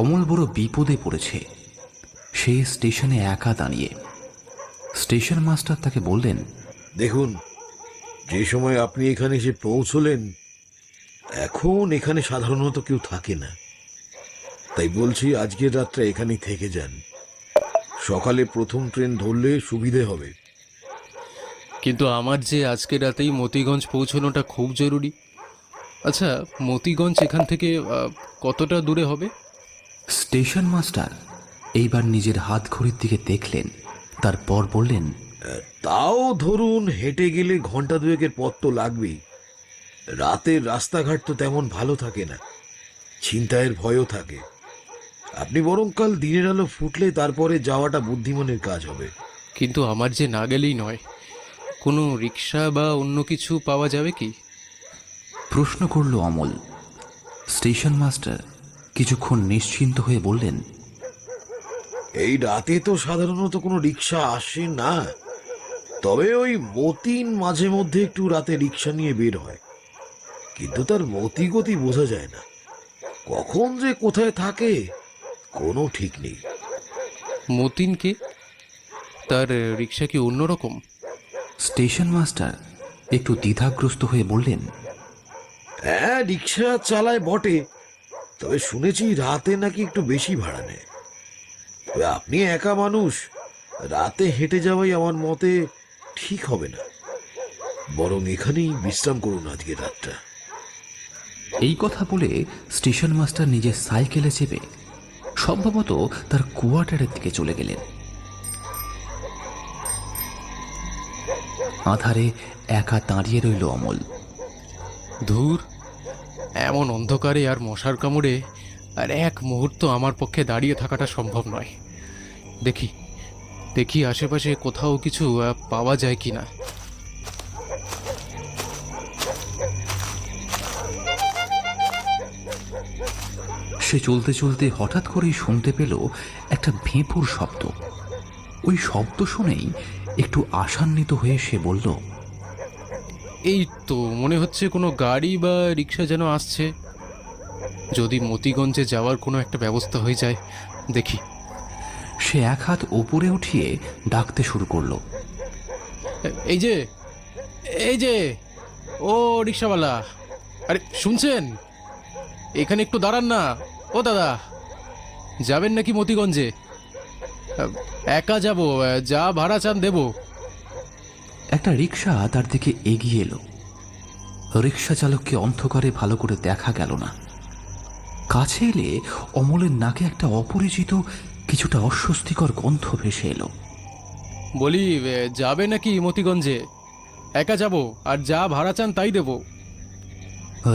অমল বড় বিপদে পড়েছে। সে স্টেশনে একা দাঁড়িয়ে। স্টেশন মাস্টার তাকে বললেন দেখুন যে সময় আপনি এখানে এসে পৌঁছলেন এখন এখানে সাধারণত কেউ থাকে না। তাই বলছি আজকের রাতটা এখানেই থেকে যান। সকালে প্রথম ট্রেন ধরলে সুবিধে হবে। কিন্তু আমার যে আজকে রাতেই মতিগঞ্জ পৌঁছানোটা খুব জরুরি। আচ্ছা মতিগঞ্জ এখান থেকে কতটা দূরে হবে? স্টেশন মাস্টার এইবার নিজের হাত ঘড়ির দিকে দেখলেন তারপর বললেন তাও ধরুন হেঁটে গেলে ঘণ্টা দুয়েকের পথ তো লাগবেই। রাতের রাস্তাঘাট তো তেমন ভালো থাকে না ছিনতাইয়ের ভয়ও থাকে। আপনি বরং কাল দিনের আলো ফুটলে তারপরে যাওয়াটা বুদ্ধিমানের কাজ হবে। কিন্তু আমার যে না গেলেই নয় কোনো রিক্সা বা অন্য কিছু পাওয়া যাবে কি? প্রশ্ন করল অমল স্টেশন মাস্টার কিছুক্ষণ নিশ্চিন্ত হয়ে বললেন এই রাতে তো সাধারণত কোনো রিক্সা আসে না তবে ওই মতিন মাঝে মধ্যে একটু রাতে রিক্সা নিয়ে বের হয়। কিন্তু তার মতি গতি বোঝা যায় না। কখন যে কোথায় থাকে কোনো ঠিক নেই। মতিনকে তার রিক্সা কি অন্যরকম? স্টেশন মাস্টার একটু দ্বিধাগ্রস্ত হয়ে বললেন হ্যাঁ রিক্সা চালায় বটে তবে শুনেছি রাতে নাকি একটু বেশি ভাড়া নেয়। তবে আপনি একা মানুষ রাতে হেঁটে যাওয়াই আমার মতে ঠিক হবে না। বরং এখানেই বিশ্রাম করুন আজকে রাতটা। এই কথা বলে স্টেশন মাস্টার নিজের সাইকেলে চেপে সম্ভবত তার কোয়ার্টারের দিকে চলে গেলেন। আধারে একা দাঁড়িয়ে রইল অমল। ধুর এমন অন্ধকারে আর মশার কামড়ে আর এক মুহূর্ত আমার পক্ষে দাঁড়িয়ে থাকাটা সম্ভব নয়। দেখি দেখি আশেপাশে কোথাও কিছু পাওয়া যায় কি না সে চলতে চলতে হঠাৎ করেই শুনতে পেল একটা ভেঁপুর শব্দ। ওই শব্দ শুনেই একটু আশান্বিত হয়ে সে বলল এই তো মনে হচ্ছে কোনো গাড়ি বা রিক্সা যেন আসছে। যদি মতিগঞ্জে যাওয়ার কোনো একটা ব্যবস্থা হয়ে যায় দেখি। সে এক হাত ওপরে উঠিয়ে ডাকতে শুরু করল। এই যে এই যে ও রিক্সাওয়ালা আরে শুনছেন? এখানে একটু দাঁড়ান না। ও দাদা যাবেন নাকি মতিগঞ্জে? একা যাব যা ভাড়া চান দেব। একটা রিক্সা তার দিকে এগিয়ে এলো। রিক্সা চালককে অন্ধকারে ভালো করে দেখা গেল না। কাছে এলে অমলের নাকে একটা অপরিচিত কিছুটা অস্বস্তিকর গন্ধ ভেসে এলো। বলি যাবে নাকি মতিগঞ্জে? একা যাব আর যা ভাড়া চান তাই দেব।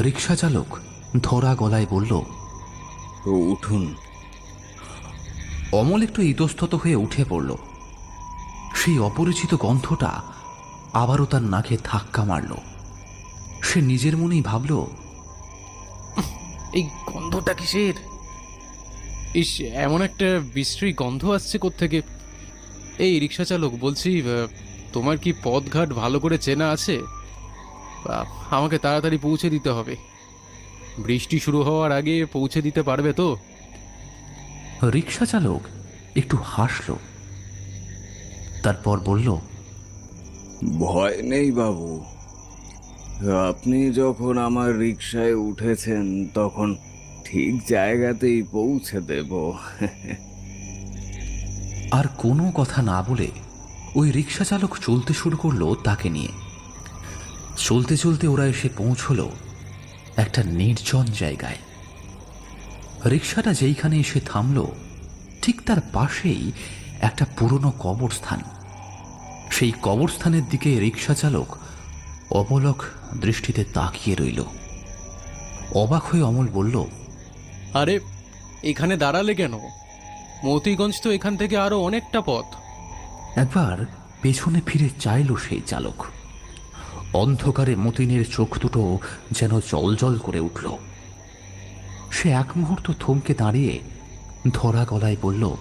রিক্সা চালক ধরা গলায় বলল উঠুন। অমল একটু ইতস্তত হয়ে উঠে পড়ল। সেই অপরিচিত গন্ধটা আবারও তার নাকে ধাক্কা মারল। সে নিজের মনেই ভাবল এই গন্ধটা কিসের? ইস এমন একটা বিশ্রী গন্ধ আসছে থেকে এই রিক্সা চালক বলছি তোমার কি পথঘাট ভালো করে চেনা আছে? আমাকে তাড়াতাড়ি পৌঁছে দিতে হবে। বৃষ্টি শুরু হওয়ার আগে পৌঁছে দিতে পারবে তো? রিক্সা চালক একটু হাসল। তারপর বলল ভয় নেই বাবু। আপনি যখন আমার রিক্সায় উঠেছেন, তখন ঠিক জায়গাতেই পৌঁছে দেব। আর কোনো কথা না বলে ওই রিক্সা চালক চলতে শুরু করল তাকে নিয়ে। চলতে চলতে ওরা এসে পৌঁছল একটা নির্জন জায়গায়। রিক্সাটা যেইখানে এসে থামল, ঠিক তার পাশেই একটা পুরনো কবরস্থান। সেই কবরস্থানের দিকে রিক্সা চালক অবলক দৃষ্টিতে তাকিয়ে রইল। অবাক হয়ে অমল বলল আরে এখানে দাঁড়ালে কেন? মতিগঞ্জ তো এখান থেকে আরও অনেকটা পথ। একবার পেছনে ফিরে চাইল সেই চালক। অন্ধকারে মতিনের চোখ দুটো যেন জলজল করে উঠল। সে এক মুহূর্ত থমকে দাঁড়িয়ে ধরা গলায় বলল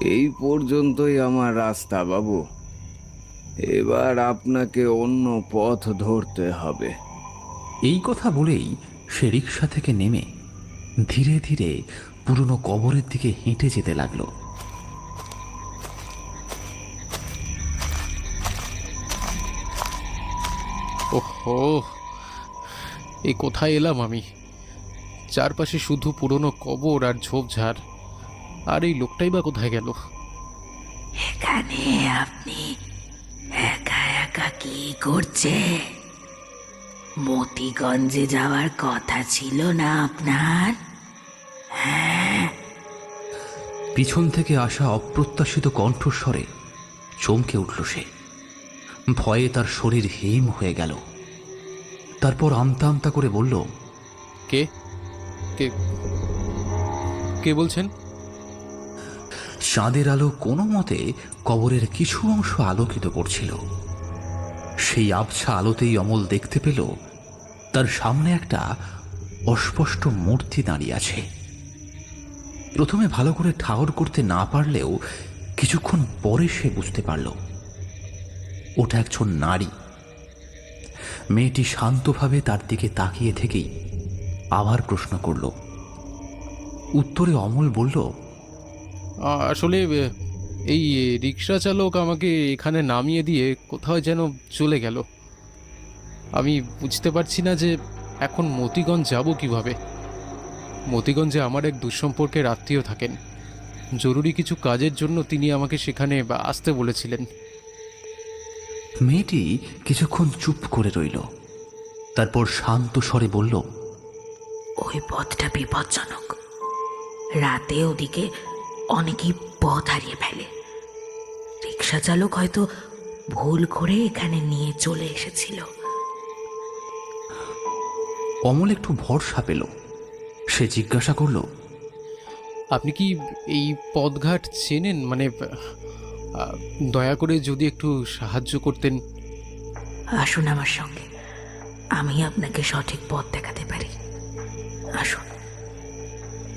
এই পর্যন্তই আমার রাস্তা বাবু। এবার আপনাকে অন্য পথ ধরতে হবে। এই কথা বলেই সে রিক্সা থেকে নেমে ধীরে ধীরে পুরনো কবরের দিকে হেঁটে যেতে লাগল। ওহো এই কোথায় এলাম আমি? চারপাশে শুধু পুরনো কবর আর ঝোপঝাড়। আর এই লোকটাই বা কোথায় গেল? এখানে আপনি একা একা কি করছে? মতিগঞ্জে যাওয়ার কথা ছিল না আপনার? পিছন থেকে আসা অপ্রত্যাশিত কণ্ঠস্বরে চমকে উঠল সে। ভয়ে তার শরীর হিম হয়ে গেল। তারপর আমতা আমতা করে বলল কে? কে? কে বলছেন? চাঁদের আলো কোনো মতে কবরের কিছু অংশ আলোকিত করছিল। সেই আবছা আলোতেই অমল দেখতে পেল, তার সামনে একটা অস্পষ্ট মূর্তি দাঁড়িয়ে আছে। প্রথমে ভালো করে ঠাহর করতে না পারলেও কিছুক্ষণ পরে সে বুঝতে পারল, ওটা একজন নারী। মেয়েটি শান্তভাবে তার দিকে তাকিয়ে থেকেই আবার প্রশ্ন করল। উত্তরে অমল বলল আসলে এই রিক্সা চালক আমাকে এখানে নামিয়ে দিয়ে কোথাও যেন চলে গেল। আমি বুঝতে পারছি না যে এখন মতিগঞ্জ যাব কীভাবে। মতিগঞ্জে আমার এক দুঃসম্পর্কের আত্মীয় থাকেন। জরুরি কিছু কাজের জন্য তিনি আমাকে সেখানে বা- আসতে বলেছিলেন। মেয়েটি কিছুক্ষণ চুপ করে রইল। তারপর শান্ত স্বরে বলল ওই পথটা বিপজ্জনক। রাতে ওদিকে অনেকেই পথ হারিয়ে ফেলে। রিক্সা চালক হয়তো ভুল করে এখানে নিয়ে চলে এসেছিল। অমল একটু ভরসা পেল। সে জিজ্ঞাসা করল আপনি কি এই পথঘাট চেনেন? মানে দয়া করে যদি একটু সাহায্য করতেন। আসুন আমার সঙ্গে। আমি আপনাকে সঠিক পথ দেখাতে পারি। আসুন।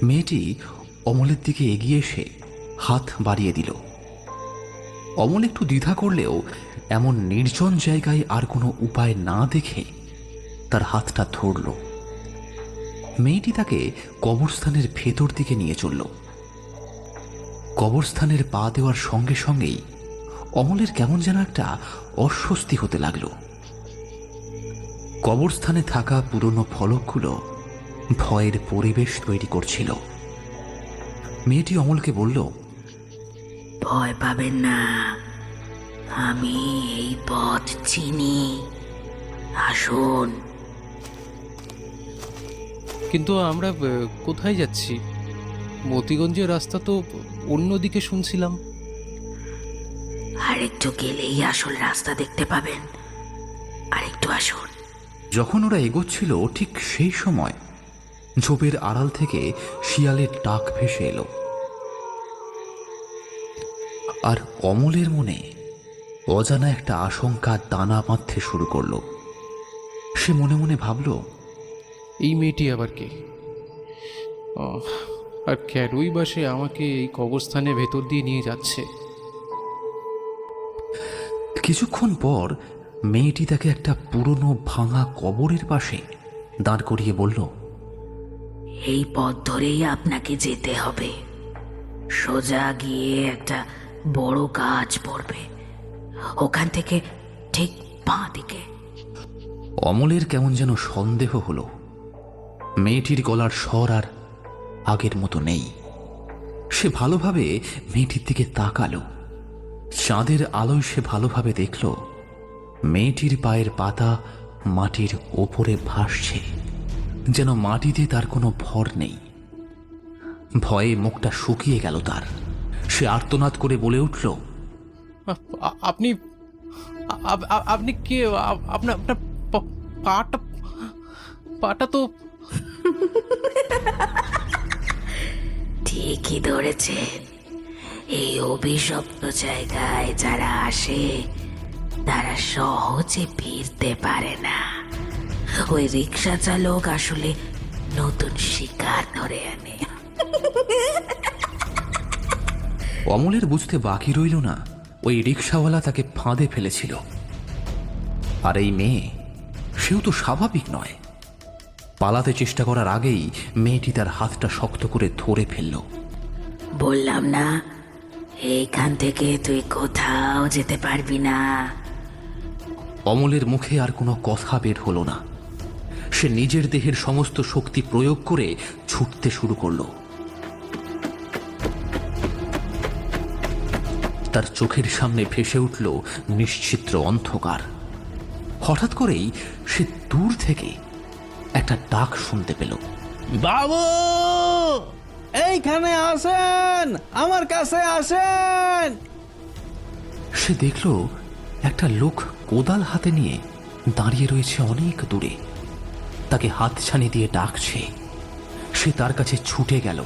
মেয়েটি অমলের দিকে এগিয়ে এসে হাত বাড়িয়ে দিল। অমল একটু দ্বিধা করলেও এমন নির্জন জায়গায় আর কোনো উপায় না দেখে তার হাতটা ধরল। মেয়েটি তাকে কবরস্থানের ভেতর দিকে নিয়ে চলল। কবরস্থানের পা দেওয়ার সঙ্গে সঙ্গেই অমলের কেমন যেন একটা অস্বস্তি হতে লাগল। কবরস্থানে থাকা পুরনো ফলকগুলো ভয়ের পরিবেশ তৈরি করছিল। মেয়েটি অমলকে বলল ভয় পাবেন না। আমি এই পথ চিনি। আসুন। কিন্তু আমরা কোথায় যাচ্ছি? মতিগঞ্জের রাস্তা তো অন্যদিকে শুনছিলাম। আর একটু গেলেই আসল রাস্তা দেখতে পাবেন। আর একটু আসুন। যখন ওরা এগোচ্ছিল ঠিক সেই সময় ঝোপের আড়াল থেকে শিয়ালের ডাক ভেসে এলো। আর অমলের মনে অজানা একটা আশঙ্কা দানা বাঁধতে শুরু করল। সে মনে মনে ভাবল এই মেয়েটি আবার কে? আর কেনই বা সে আমাকে এই কবরস্থানের ভেতর দিয়ে নিয়ে যাচ্ছে? কিছুক্ষণ পর মেয়েটি তাকে একটা পুরনো ভাঙা কবরের পাশে দাঁড় করিয়ে বলল এই পথ ধরেই আপনাকে যেতে হবে। সোজা গিয়ে একটা বড় গাছ পড়বে। ওখান থেকে ঠিক বাঁ দিকে। অমলের কেমন যেন সন্দেহ হলো। মেয়েটির গলার স্বর আর আগের মতো নেই। সে ভালোভাবে মেয়েটির দিকে তাকালো। চাঁদের আলোয় সে ভালোভাবে দেখল, মেয়েটির পায়ের পাতা মাটির ওপরে ভাসছে, যেন মাটিতে তার কোনো ভর নেই। ভয়ে মুখটা শুকিয়ে গেল তার। সে আর্তনাদ করে বলে উঠল আপনি আপনি কে? আপনার আপনার পাটা পাটা তো ঠিকই ধরেছেন এই অভিশপ্ত জায়গায় যারা আসে তারা সহজে ফিরতে পারে না। ওই রিক্সা চালক আসলে নতুন শিকার ধরে আনে। অমলের বুঝতে বাকি রইল না। ওই রিক্সাওয়ালা তাকে ফাঁদে ফেলেছিল। আর এই মেয়ে সেও তো স্বাভাবিক নয়। পালাতে চেষ্টা করার আগেই মেয়েটি তার হাতটা শক্ত করে ধরে ফেলল। বললাম না এইখান থেকে তুই কোথাও যেতে পারবি না। অমলের মুখে আর কোনো কথা বের হলো না। সে নিজের দেহের সমস্ত শক্তি প্রয়োগ করে ছুটতে শুরু করল। তার চোখের সামনে ভেসে উঠল নিশ্চিত্র অন্ধকার। হঠাৎ করেই সে দূর থেকে একটা ডাক শুনতে পেল। বাবু! এইখানে আসেন! আমার কাছে আসেন! সে দেখল একটা লোক কোদাল হাতে নিয়ে দাঁড়িয়ে রয়েছে অনেক দূরে। তাকে হাত ছানি দিয়ে ডাকছে। সে তার কাছে ছুটে গেল।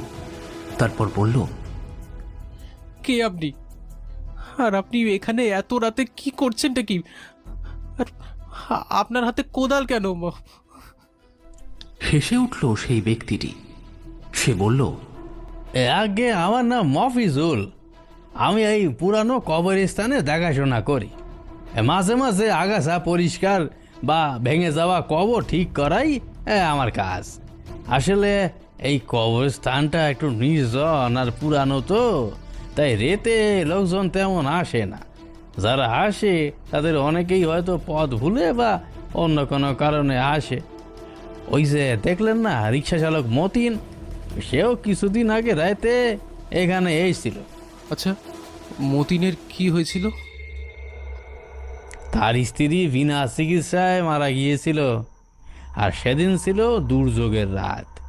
তারপর বলল কে আপনি? আর আপনি এখানে এত রাতে কি করছেনটা কি? আর আপনার হাতে কোদাল কেন? হেসে উঠল সেই ব্যক্তিটি। সে বলল এ আগে আমার নাম মফিজুল। আমি এই পুরানো কবরস্থানে দেখাশোনা করি। মাঝে মাঝে আগাছা পরিষ্কার বা ভেঙে যাওয়া কবর ঠিক করাই এ, আমার কাজ। আসলে এই কবরস্থানটা একটু নির্জন আর পুরানো তো। তাই রেতে লোকজন তেমন আসে না। যারা আসে তাদের অনেকেই হয়তো পথ ভুলে বা অন্য কোনো কারণে আসে। ওই যে দেখলেন না রিক্সা চালক মতিন? সেও কিছুদিন আগে রাতে এখানে এসেছিল। আচ্ছা মতিনের কি হয়েছিল? তার স্ত্রী বিনা চিকিৎসায় মারা গিয়েছিল। আর সেদিন ছিল দুর্যোগের রাত।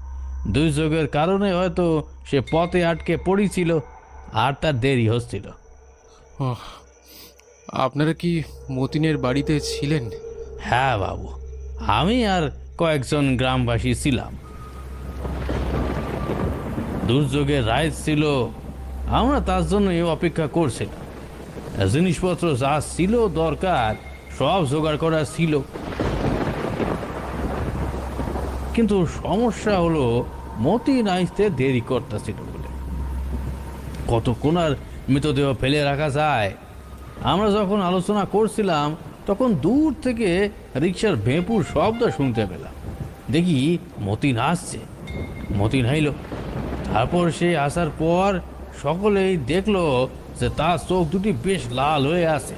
দুর্যোগের কারণে হয়তো সে পথে আটকে পড়েছিল। আর তার দেরি হচ্ছিল। আপনারা কি মতিনের বাড়িতে ছিলেন? হ্যাঁ বাবু আমি আর কয়েকজন গ্রামবাসী ছিলাম। দুর্যোগের রায় ছিল আমরা তার জন্য অপেক্ষা করছিলাম। জিনিসপত্র যা ছিল দরকার সব জোগাড় করা ছিল। কিন্তু সমস্যা হলো মতিন আসতে দেরি করতেছিল। কতক্ষণ আর মৃতদেহ ফেলে রাখা যায়? আমরা যখন আলোচনা করছিলাম, তখন দূর থেকে রিক্সার ভেঁপুর শব্দ শুনতে পেলাম। দেখি মতিন আসছে। মতিন হাইল। তারপর সে আসার পর সকলেই দেখল যে তার চোখ দুটি বেশ লাল হয়ে আছে।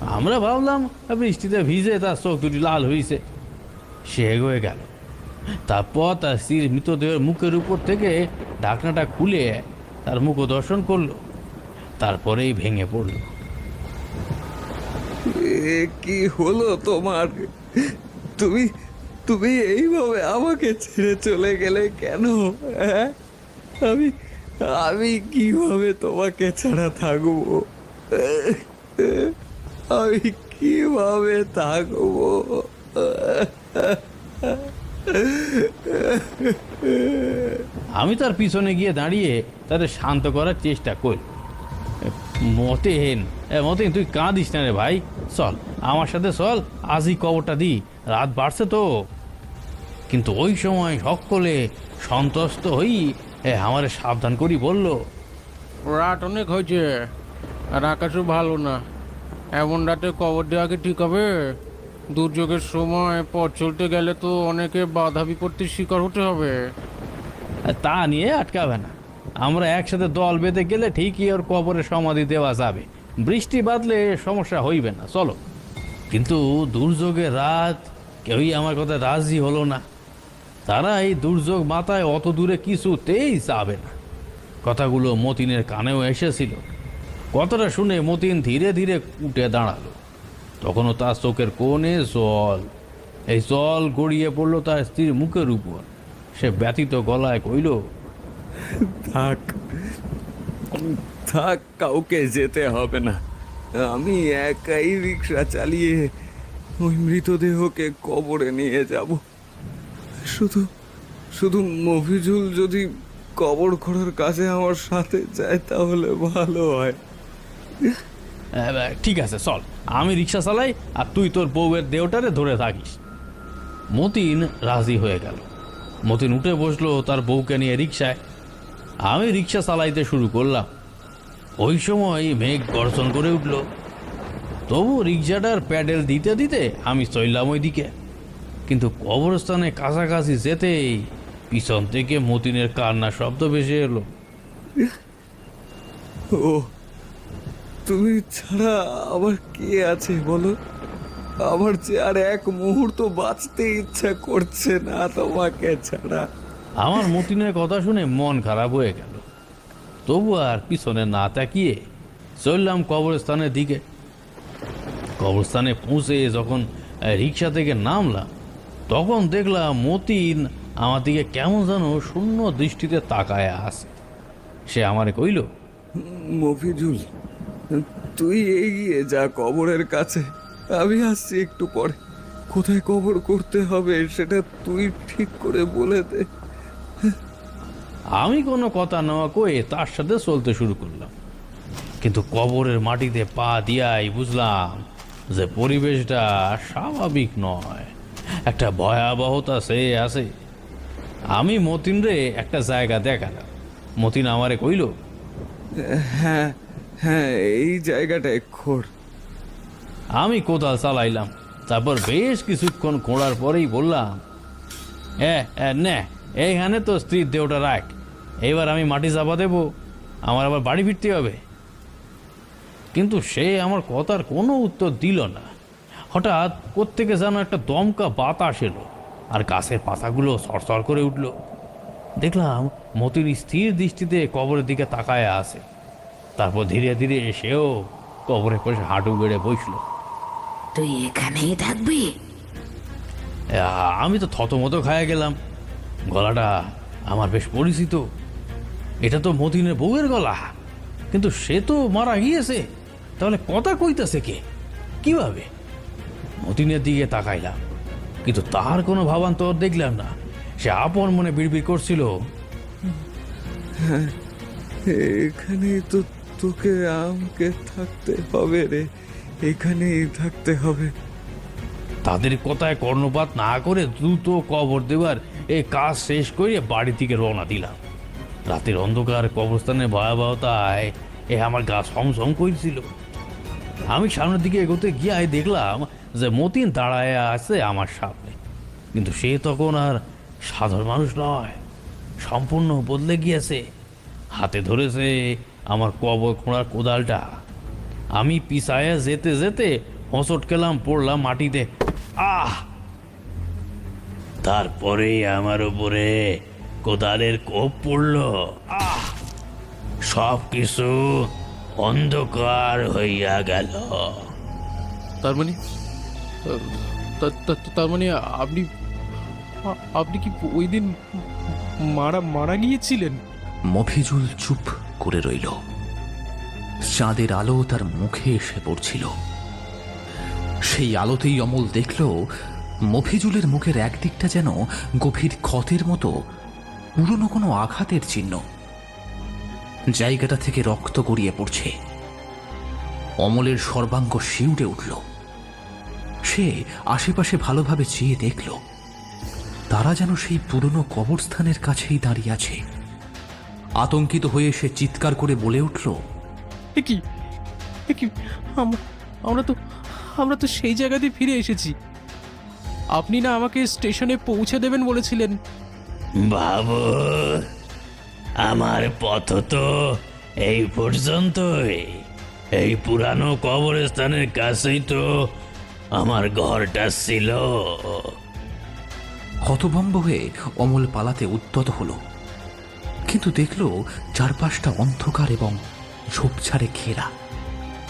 আমরা ভাবলাম, বৃষ্টিতে ভিজে তার চোখ দুটি লাল হয়েছে সে এগোয়ে গেল। তারপর তার স্ত্রীর মৃতদেহের মুখের উপর থেকে ঢাকনাটা খুলে তার মুখ দর্শন করল, তারপরেই ভেঙে পড়ল। কি হলো তোমার? তুমি তুমি এইভাবে আমাকে ছেড়ে চলে গেলে কেন? হ্যাঁ? আমি আমি কীভাবে তোমাকে ছাড়া থাকব? আমি কীভাবে থাকব? আমি তার পিছনে গিয়ে দাঁড়িয়ে তাদের শান্ত করার চেষ্টা করি। মতেন মতেন, তুই কাঁদিস না রে ভাই। চল, আমার সাথে চল, আজই কবরটা দি। রাত বাড়ছে তো। কিন্তু ওই সময় সকলে সন্তুষ্ট হই আমারে সাবধান করি বলল, রাত অনেক হয়েছে আর আকাশও ভালো না। এমন রাতে কবর দেওয়াকে ঠিক হবে? দুর্যোগের সময় পথ চলতে গেলে তো অনেকে বাধা বিপত্তির শিকার হতে হবে। তা নিয়ে আটকাবে না। আমরা একসাথে দল বেঁধে গেলে ঠিকই ওর কবরে সমাধি দেওয়া যাবে। বৃষ্টি বাদলে সমস্যা হইবে না, চলো। কিন্তু দুর্যোগের রাত, কেউই আমার কথা রাজি হলো না। তারা এই দুর্যোগ মাথায় অত দূরে কিছুতেই যাবে না। কথাগুলো মতিনের কানেও এসেছিল। কথাটা শুনে মতিন ধীরে ধীরে উঠে দাঁড়াল। তখনও তার চোখের কোণে জল। এই জল গড়িয়ে পড়ল তার স্ত্রীর মুখের উপর। সে ব্যথিত গলায় কইল থাক থাক কাউকে যেতে হবে না। আমি একাই রিক্সা চালিয়ে ওই মৃতদেহকে কবরে নিয়ে যাব। শুধু শুধু মফিজুল যদি কবর করার কাছে আমার সাথে যায় তাহলে ভালো হয়। "এ, ঠিক আছে চল। আমি রিক্সা চালাই আর তুই তোর বউয়ের দেহটারে ধরে থাকিস। মতিন রাজি হয়ে গেল। মতিন উঠে বসল তার বউকে নিয়ে রিক্সায় আমি রিক্সা চালাইতে শুরু করলাম। ওই সময় মেঘ গর্জন করে উঠল। তবু রিক্সাটার প্যাডেল দিতে দিতে আমি চললাম ওই দিকে কিন্তু কবরস্থানে কাছাকাছি যেতেই পিছন থেকে মতিনের কান্না শব্দ ভেসে এলো। ও, তুমি ছাড়া আবার কে আছে বলো? আমার যে আর এক মুহূর্ত বাঁচতে ইচ্ছা করছে না তোমাকে ছাড়া। আমার মতিনের কথা শুনে মন খারাপ হয়ে গেল। তবু আর পিছনে না তাকিয়ে চললাম কবরস্থানের দিকে। কবরস্থানে পৌঁছে যখন রিক্সা থেকে নামলাম তখন দেখলাম মতিন আমার দিকে কেমন যেন শূন্য দৃষ্টিতে তাকায় আছে। সে আমারে কইল মফিজুল তুই এগিয়ে যা কবরের কাছে। আমি আসছি একটু পরে। কোথায় কবর করতে হবে সেটা তুই ঠিক করে বলে দে। আমি কোনো কথা নেওয়া কয়ে তার সাথে চলতে শুরু করলাম। কিন্তু কবরের মাটিতে পা দিয়াই বুঝলাম যে পরিবেশটা স্বাভাবিক নয়। একটা ভয়াবহতা সে আছে। আমি মতিন রে একটা জায়গা দেখালাম। মতিন আমারে কইল হ্যাঁ হ্যাঁ এই জায়গাটা খোর আমি কোদাল চালাইলাম। তারপর বেশ কিছুক্ষণ খোঁড়ার পরেই বললাম নে, এইখানে তো স্ত্রীর দেহটা রাখ। এবার আমি মাটি চাপা দেবো, আমার আবার বাড়ি ফিরতে হবে। কিন্তু সে আমার কথার কোনো উত্তর দিল না। হঠাৎ কোত্থেকে যেন একটা দমকা বাতাস এলো আর গাছের পাতাগুলো সরসর করে উঠল। দেখলাম মতির স্থির দৃষ্টিতে কবরের দিকে তাকায় আছে। তারপর ধীরে ধীরে সেও কবরে পাশে হাঁটু বেড়ে বসল। তুই এখানেই থাকবি? আমি তো থতমত খায়া গেলাম। গলাটা আমার বেশ পরিচিত। এটা তো মতিনের বউয়ের গলা। কিন্তু সে তো মারা গিয়েছে। তাহলে কথা কইতাছে কে? কীভাবে? মতিনের দিকে তাকাইলাম। কিন্তু তার কোনো ভাবান্তর দেখলাম না। সে আপন মনে বিড়বিড় করছিল। এখানে তো তোকে আমাকে থাকতে হবে রে। এখানেই থাকতে হবে। তাদের কথায় কর্ণপাত না করে দ্রুত কবর দেবার এ কাজ শেষ করে বাড়ি থেকে রওনা দিলাম। রাতের অন্ধকার কবরস্থানের ভয়াবহতায় এ আমার গা সমসম করছিল। আমি সামনের দিকে এগোতে গিয়ে দেখলাম যে মতিন দাঁড়ায় আছে আমার সামনে। কিন্তু সে তখন আর সাধারণ মানুষ নয়, সম্পূর্ণ বদলে গিয়েছে। হাতে ধরেছে আমার কবর খোঁড়ার কোদালটা। আমি পিছায়া যেতে যেতে হোঁচট খেলাম পড়লাম মাটিতে। আহ! তারপরে আমার উপরে কোদালের কোপ পড়ল। আহ! সব কিছু অন্ধকার হইয়া গেল। তার মানে আহ, তা- তা- তার মানে আপনি আপনি কি ওই দিন মারা মারা গিয়েছিলেন? মফিজুল চুপ করে রইল। চাঁদের আলো তার মুখে এসে পড়ছিল। সেই আলোতেই অমল দেখল, মফিজুলের মুখের একদিকটা যেন গভীর ক্ষতের মতো, পুরনো কোনো আঘাতের চিহ্ন। জায়গাটা থেকে রক্ত গড়িয়ে পড়ছে। অমলের সর্বাঙ্গ শিউড়ে উঠল। সে আশেপাশে ভালোভাবে চেয়ে দেখল, তারা যেন সেই পুরনো কবরস্থানের কাছেই দাঁড়িয়ে আছে। আতঙ্কিত হয়ে সে চিৎকার করে বলে উঠল এ কি? এ কি? আমরা আমরা তো আমরা তো সেই জায়গাতে ফিরে এসেছি। আপনি না আমাকে স্টেশনে পৌঁছে দেবেন বলেছিলেন। বাবু আমার পথ তো এই পর্যন্তই। এই পুরানো কবরস্থানের কাছেই তো আমার ঘরটা ছিল। হতভম্ব হয়ে অমল পালাতে উদ্যত হলো। কিন্তু দেখল চারপাশটা অন্ধকার এবং ঝোপঝাড়ে ঘেরা।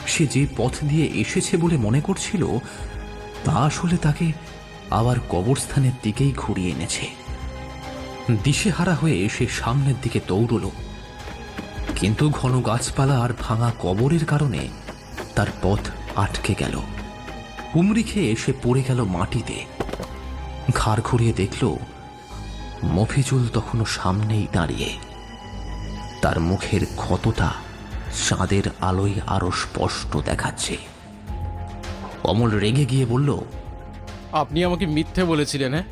সে যে পথ দিয়ে এসেছে বলে মনে করছিল, তা আসলে তাকে আবার কবরস্থানের দিকেই ঘুরিয়ে এনেছে। দিশেহারা হয়ে সে সামনের দিকে দৌড়ল। কিন্তু ঘন গাছপালা আর ভাঙা কবরের কারণে তার পথ আটকে গেল। হুমড়ি খেয়ে সে পড়ে গেল মাটিতে। ঘাড় ঘুরিয়ে দেখল, মফিজুল তখনও সামনেই দাঁড়িয়ে। তার মুখের ক্ষতটা চাঁদের আলোয় আরও স্পষ্ট দেখাচ্ছে। অমল রেগে গিয়ে বলল আপনি আমাকে মিথ্যে বলেছিলেন হ্যাঁ?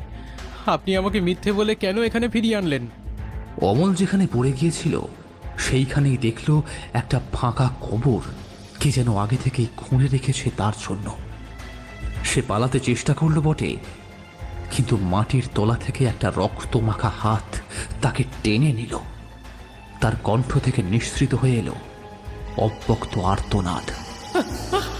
আপনি আমাকে মিথ্যে বলে কেন এখানে ফিরিয়ে আনলেন? অমল যেখানে পড়ে গিয়েছিল সেইখানেই দেখল একটা ফাঁকা কবর কে যেন আগে থেকেই খুঁড়ে রেখেছে তার জন্য। সে পালাতে চেষ্টা করল বটে কিন্তু মাটির তলা থেকে একটা রক্ত মাখা হাত তাকে টেনে নিল। তার কণ্ঠ থেকে নিঃসৃত হয়ে এলো। অব্যক্ত আর্তনাদ!